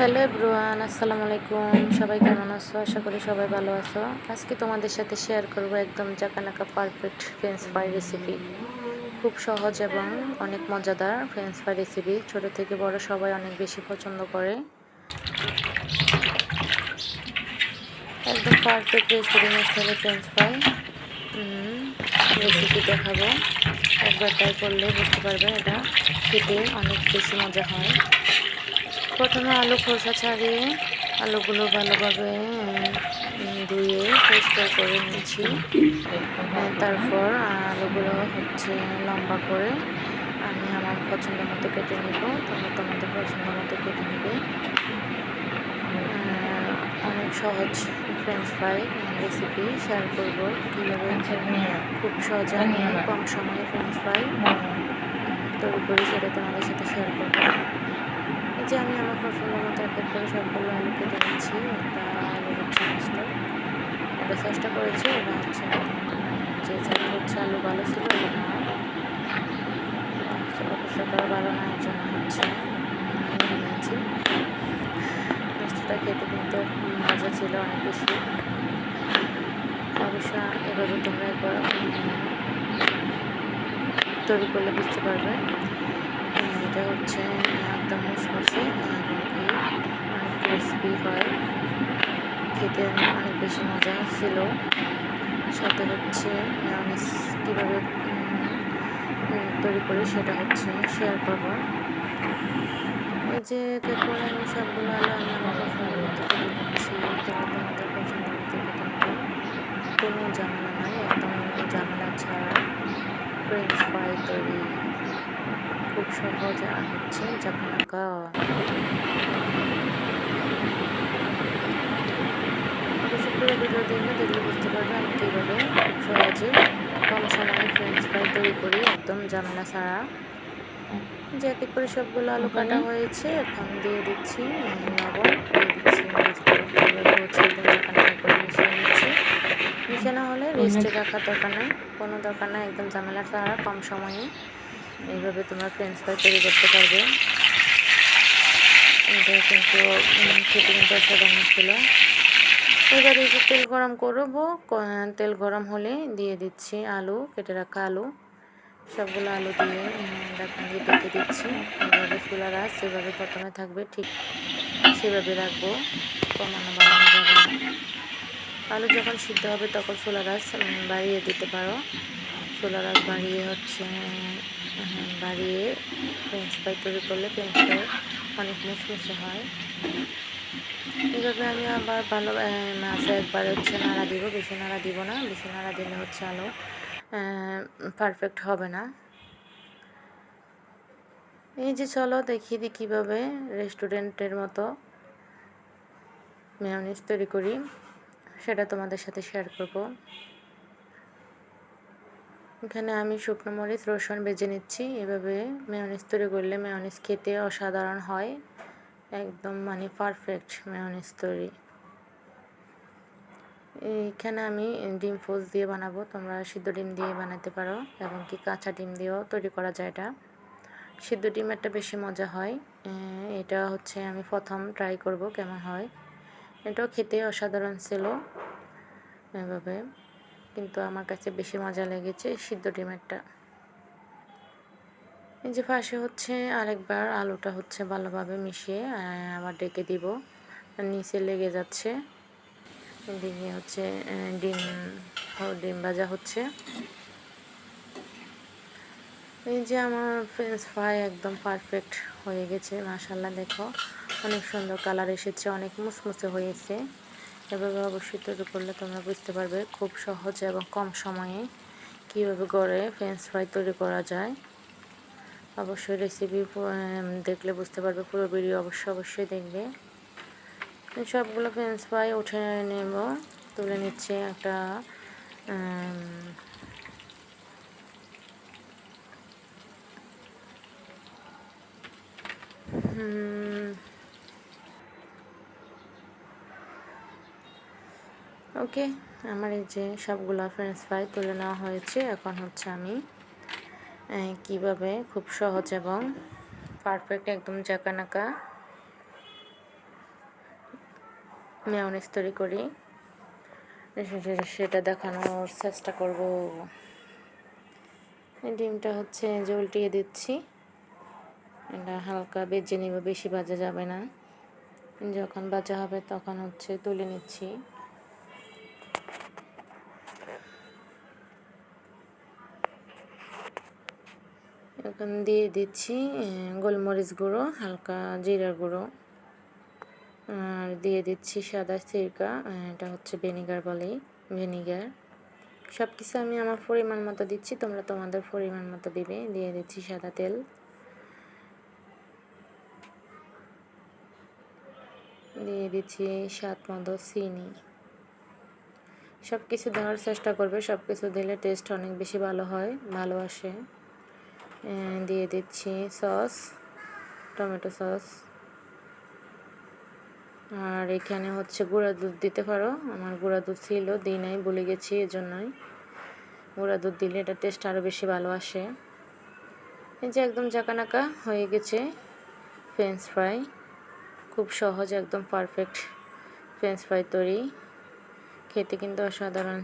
Hello everyone, আসসালামু আলাইকুম। সবাই কেমন আছো? আশা করি সবাই ভালো আছো। আজকে তোমাদের সাথে শেয়ার করব একদম জাকানাকা পারফেক্ট ফ্রেঞ্চ ফ্রাই রেসিপি খুব সহজ এবং অনেক মজাদার ফ্রেঞ্চ ফ্রাই রেসিপি ছোট থেকে বড় সবাই অনেক বেশি পছন্দ করে। একদম পারফেক্ট রেস্টুরেন্টের স্টাইলে ফ্রেঞ্চ ফ্রাই রেসিপি দেখাবো। একবার ট্রাই করলে বুঝতে পারবে এটা খেতে অনেক বেশি মজা হয়। প্রথমে আলু খোসা ছাড়িয়ে আলুগুলো ভালোভাবে ধুয়ে পরিষ্কার করে নিয়েছি। তারপর আলুগুলো হচ্ছে লম্বা করে আমি আমার পছন্দ মতো কেটে নেব। তোমরা তোমাদের পছন্দ মতো কেটে নেবে। অনেক সহজ ফ্রেঞ্চ ফ্রাই রেসিপি শেয়ার করব কীভাবে খুব সহজে আমি কম সময়ে ফ্রেঞ্চ ফ্রাই তৈরি করি সেটা তোমাদের সাথে শেয়ার করব। যে আমি আমার পছন্দ মতো এক করে সবগুলো আলু কেটে নিচ্ছি একটা আলু হচ্ছে করেছি এটা হচ্ছে যে চারটে হচ্ছে আলু ভালো ছিল ভালো না জন্য হচ্ছে। নিয়ে নিয়েছি খেতে কিন্তু মজা ছিল অনেক বেশি। অবশ্য এভাবে তোমরা একবার তৈরি করলে বুঝতে পারবে। এটা হচ্ছে একদম মুসমুসে অনেক ক্রিসপি হয়। খেতে অনেক বেশি মজা ছিল। সাথে হচ্ছে মেয়নিজ কীভাবে তৈরি করি সেটা হচ্ছে শেয়ার করব। এই যে তারপরে আমি সবগুলো আলু আমি আমার পছন্দ মতো করে নিচ্ছি তোমরা তোমাদের পছন্দ মতো। কোনো ঝামেলা নাই, একদম ঝামেলা ছাড়া। ফ্রেঞ্চ ফ্রাই তৈরি। খুব সহজ আর হচ্ছে জাপানাকা অবশ্যই পুরো ভিডিও দেখলে দেখলে বুঝতে পারবে আমি কীভাবে খুব সহজে কম সময়ে ফ্রেঞ্চ ফ্রাই তৈরি করি একদম ঝামেলা ছাড়া। যে এক এক করে সবগুলো আলু কাটা হয়েছে এখন দিয়ে দিচ্ছি লবণ দিয়ে দিচ্ছি মিশানো হলে রেস্টে রাখার দরকার নেই কোনো দরকার নেই একদম ঝামেলা ছাড়া কম সময়ে। এইভাবে তোমরা ফ্রেঞ্চ ফ্রাই তৈরি করতে পারবে। এটা কিন্তু খেতে কিন্তু অসাধারণ ছিল। এবারে যে তেল গরম করব তেল গরম হলে দিয়ে দিচ্ছি আলু কেটে রাখা আলু। সবগুলো আলু দিয়ে ঢাকনা দিয়ে দিচ্ছি। এভাবে চুলার আঁচ যেভাবে প্রথমে থাকবে ঠিক সেভাবে রাখব। কমানো বাড়ানো যাবে না। আলু যখন সিদ্ধ হবে তখন আঁচ উম, বাড়িয়ে দিতে পারো। চুলার আঁচ বাড়িয়ে হচ্ছে বাড়িয়ে ফ্রেঞ্চ ফ্রাই তৈরি করলে ফ্রেঞ্চ ফ্রাই অনেক মুচমুচে হয়। এইভাবে আমি আবার ভালো মাছে একবার হচ্ছে নাড়া দিব, বেশি নাড়া দিব না, বেশি নাড়া দিলে হচ্ছে আলু পারফেক্ট হবে না। এই যে চলো দেখি দিই কীভাবে রেস্টুরেন্টের মতো মেয়নিজ তৈরি করি, সেটা তোমাদের সাথে শেয়ার করব। এখানে আমি শুকনো মরিচ, রসুন বেজে নিচ্ছি। এভাবে মেয়নিজ তৈরি করলে মেয়নিজ খেতে অসাধারণ হয়। একদম মানে পারফেক্ট মেয়নিজ তৈরি। এইখানে আমি ডিম ফোস দিয়ে বানাবো। তোমরা সিদ্ধ ডিম দিয়ে বানাতে পারো এবং কি কাঁচা ডিম দিয়েও তৈরি করা যায় এটা। সিদ্ধ ডিম একটা বেশি মজা হয়। এটা হচ্ছে আমি প্রথম ট্রাই করব কেমন হয়। এটাও খেতে অসাধারণ ছিল। এভাবে। কিন্তু আমার কাছে বেশি মজা লেগেছে সিদ্ধ ডিমেরটা। এই যে পাশে হচ্ছে আরেকবার আলুটা হচ্ছে ভালোভাবে মিশিয়ে আবার ডেকে দিব। নিচে লেগে যাচ্ছে। এদিকে হচ্ছে ডিম ডিম ভাজা হচ্ছে। এই যে আমার ফ্রেঞ্চ ফ্রাই একদম পারফেক্ট হয়ে গেছে মাশাল্লাহ দেখো। অনেক সুন্দর কালার এসেছে, অনেক মুচমুচে হয়েছে। এভাবে অবশ্যই তৈরি করলে তোমরা বুঝতে পারবে খুব সহজে এবং কম সময়ে কীভাবে গড়ে ফ্রেঞ্চ ফ্রাই তৈরি করা যায়। অবশ্যই রেসিপি দেখলে বুঝতে পারবে পুরো ভিডিও অবশ্যই অবশ্যই দেখবে। সবগুলো ফ্রেঞ্চ ফ্রাই উঠে নেব তুলে নিচ্ছে একটা হুম, ওকে, আমার এই যে সবগুলো ফ্রেঞ্চ ফ্রাই তুলে নেওয়া হয়েছে, এখন হচ্ছে আমি কীভাবে খুব সহজ এবং পারফেক্ট একদম জাকানাকা মেয়নিজ তৈরি করি। সেটা দেখানোর চেষ্টা করব। ডিমটা হচ্ছে যে উল্টিয়ে দিচ্ছি। এটা হালকা বেজে নিব, বেশি ভাজা যাবে না। যখন ভাজা হবে তখন হচ্ছে তুলে নিচ্ছি। এখন দিয়ে দিচ্ছি গোলমরিচ গুঁড়ো, হালকা জিরা গুঁড়ো। আর দিয়ে দিচ্ছি সাদা সিরকা এটা হচ্ছে ভিনিগার বলে ভিনিগার। সব কিছু আমি আমার পরিমাণ মতো দিচ্ছি, তোমরা তোমাদের পরিমাণ মতো দিবে, দিয়ে দিচ্ছি সাদা তেল। দিয়ে দিচ্ছি স্বাদ মতো চিনি। সব কিছু দেওয়ার চেষ্টা করবে সব কিছু দিলে টেস্ট অনেক বেশি ভালো হয়, ভালো আসে। দিয়ে দিচ্ছি সস, টমেটো সস। আর এখানে হচ্ছে গুঁড়া দুধ দিতে পারো। আমার গুঁড়া দুধ ছিল, দিই নাই, ভুলে গেছি এজন্যই। গুঁড়া দুধ দিলে এটা টেস্ট আরও বেশি ভালো আসে। এই যে একদম জাকানাকা হয়ে গেছে ফ্রেঞ্চ ফ্রাই খুব সহজ, একদম পারফেক্ট ফ্রেঞ্চ ফ্রাই তৈরি। খেতে কিন্তু অসাধারণ।